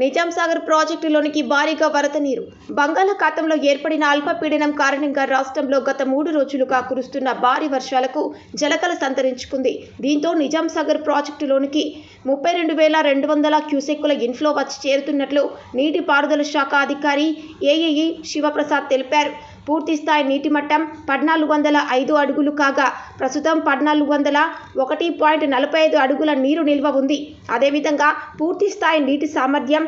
నిజాం సాగర్ ప్రాజెక్టులోనికి భారీగా వరద నీరు. బంగాళాఖాతంలో ఏర్పడిన అల్పపీడనం కారణంగా రాష్ట్రంలో గత మూడు రోజులుగా కురుస్తున్న భారీ వర్షాలకు జలకల సంతరించుకుంది. దీంతో నిజాం సాగర్ ప్రాజెక్టులోనికి ముప్పై రెండు వేల రెండు వందల క్యూసెక్కుల ఇన్ఫ్లో వచ్చి చేరుతున్నట్లు నీటిపారుదల శాఖ అధికారి ఏఏఈ శివప్రసాద్ తెలిపారు. పూర్తి స్థాయి నీటి మట్టం పద్నాలుగు వందల ఐదు అడుగులు కాగా ప్రస్తుతం పద్నాలుగు వందల ఒకటి పాయింట్ నలభై ఐదు అడుగుల నీరు నిల్వ ఉంది. అదేవిధంగా పూర్తి స్థాయి నీటి సామర్థ్యం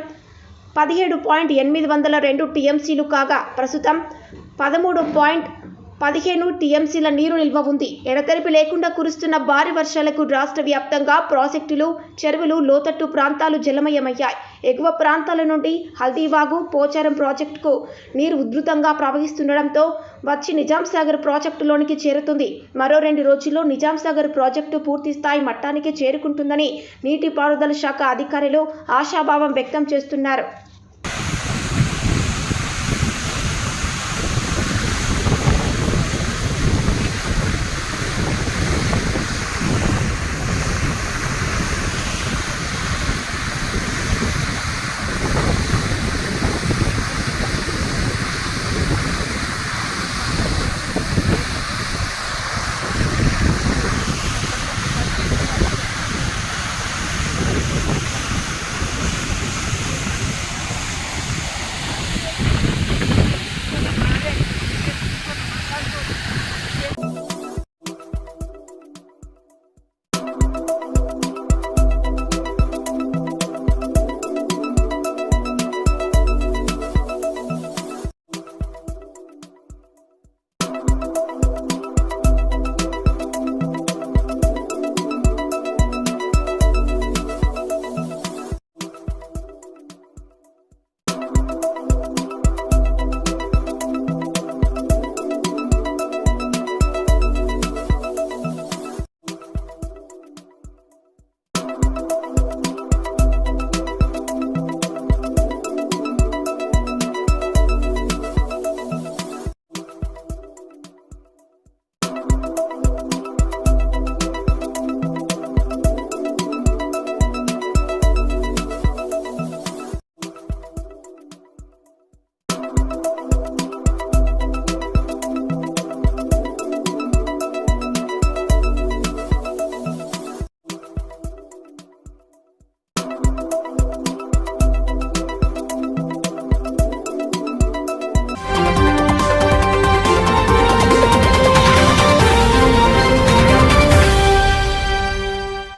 పదిహేడు పాయింట్ ఎనిమిది వందల రెండు టీఎంసీలు కాగా ప్రస్తుతం పదమూడు పాయింట్ పదిహేను టీఎంసీల నీరు నిల్వ ఉంది. ఎడతెరిపి లేకుండా కురుస్తున్న భారీ వర్షాలకు రాష్ట్ర వ్యాప్తంగా ప్రాజెక్టులు చెరువులు లోతట్టు ప్రాంతాలు జలమయమయ్యాయి. ఎగువ ప్రాంతాల నుండి హల్దీవాగు పోచారం ప్రాజెక్టుకు నీరు ఉధృతంగా ప్రవహిస్తుండడంతో వచ్చి నిజాంసాగర్ ప్రాజెక్టులోనికి చేరుతుంది. మరో రెండు రోజుల్లో నిజాంసాగర్ ప్రాజెక్టు పూర్తి స్థాయి మట్టానికి చేరుకుంటుందని నీటిపారుదల శాఖ అధికారులు ఆశాభావం వ్యక్తం చేస్తున్నారు.